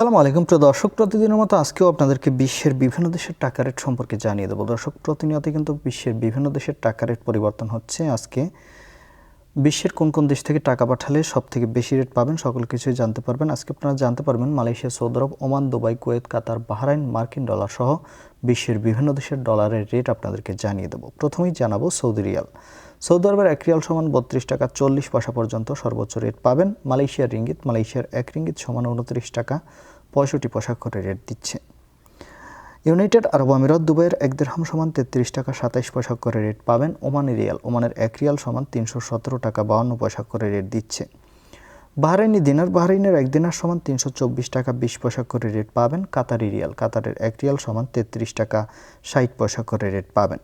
আসসালামু আলাইকুম প্রিয় দর্শক, প্রতিদিনের মতো আজকেও আপনাদেরকে বিশ্বের বিভিন্ন দেশের টাকা রেট সম্পর্কে জানিয়ে দেবো। দর্শক প্রতিনিয়ত কিন্তু বিশ্বের বিভিন্ন দেশের টাকা রেট পরিবর্তন হচ্ছে। আজকে বিশ্বের কোন কোন দেশ থেকে টাকা পাঠালে সব থেকে বেশি রেট পাবেন সকল কিছুই জানতে পারবেন। আজকে আপনারা জানতে পারবেন Malaysia, Saudi Arab, Oman, Dubai, Kuwait, Qatar, Bahrain, মার্কিন ডলার সহ বিশ্বের বিভিন্ন দেশের ডলারের রেট আপনাদেরকে জানিয়ে দেবো। প্রথমেই জানাব সৌদি রিয়াল। সৌদি আরবের এক রিয়াল সমান বত্রিশ টাকা চল্লিশ পয়সা পর্যন্ত সর্বোচ্চ রেট পাবেন। মালয়েশিয়ার রিঙ্গিত, মালয়েশিয়ার এক রিঙ্গিত সমান উনত্রিশ টাকা পঁয়ষট্টি পয়সা করে রেট দিচ্ছে। ইউনাইটেড আরব আমিরাত দুবাইয়ের এক দেড়হাম সমান তেত্রিশ টাকা সাতাইশ পয়সা করে রেট পাবেন। ওমানি রিয়াল, ওমানের এক রিয়াল সমান তিনশো সতেরো টাকা বাউন্ন পয়সা করে রেট দিচ্ছে। বাহরাইনি দিনার, বাহরাইনের এক দিনার সমান তিনশো চব্বিশ টাকা বিশ পয়সা করে রেট পাবেন। কাতারি রিয়াল, কাতারের এক রিয়াল সমান তেত্রিশ টাকা ষাট পয়সা করে রেট পাবেন।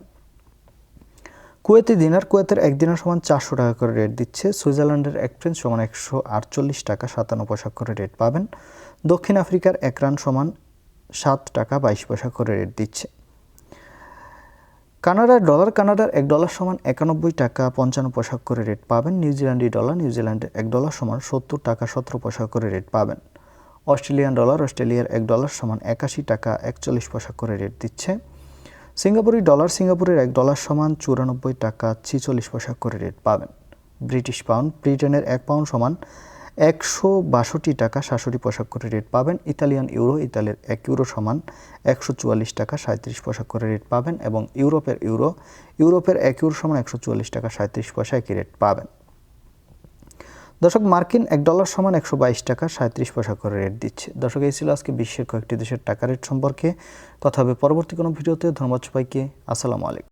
কুয়েতি দিনার, কুয়েতের এক দিনের সমান চারশো টাকা করে রেট দিচ্ছে। সুইজারল্যান্ডের এক ফ্রেন্স সমান একশো আটচল্লিশ টাকা, সাতান্ন পয়সা করে রেট পাবেন। দক্ষিণ আফ্রিকার এক রান সমান সাত টাকা বাইশ পয়সা করে রেট দিচ্ছে। কানাডার ডলার কানাডার এক ডলার সমান একানব্বই টাকা, পঞ্চান্ন পয়সা করে রেট পাবেন। নিউজিল্যান্ডি ডলার নিউজিল্যান্ডের এক ডলার সমান সত্তর টাকা, সতেরো পয়সা করে রেট পাবেন। অস্ট্রেলিয়ান ডলার অস্ট্রেলিয়ার এক ডলার সমান একাশি টাকা, একচল্লিশ পয়সা করে রেট দিচ্ছে। সিঙ্গাপুরি ডলার সিঙ্গাপুরের এক ডলার সমান চুরানব্বই টাকা ছিচল্লিশ পয়সা করে রেট পাবেন। ব্রিটিশ পাউন্ড, ব্রিটেনের এক পাউন্ড সমান একশো বাষট্টি টাকা সাতষট্টি পয়সা করে রেট পাবেন। ইতালিয়ান ইউরো, ইতালির এক ইউরো সমান একশো চুয়াল্লিশ টাকা সাঁত্রিশ পয়সা করে রেট পাবেন এবং ইউরোপের ইউরো, ইউরোপের এক ইউরো সমান একশো চুয়াল্লিশ টাকা সাঁত্রিশ পয়সা একই রেট পাবেন। দর্শক, মার্কিন এক ডলার সমান একশো বাইশ টাকা সাঁত্রিশ পয়সা করে রেট দিচ্ছে। দর্শক, এই ছিল আজকে বিশ্বের কয়েকটি দেশের টাকা রেট সম্পর্কে। কথা হবে পরবর্তী কোনো ভিডিওতে। ধন্যবাদ সবাইকে। আসসালামু আলাইকুম।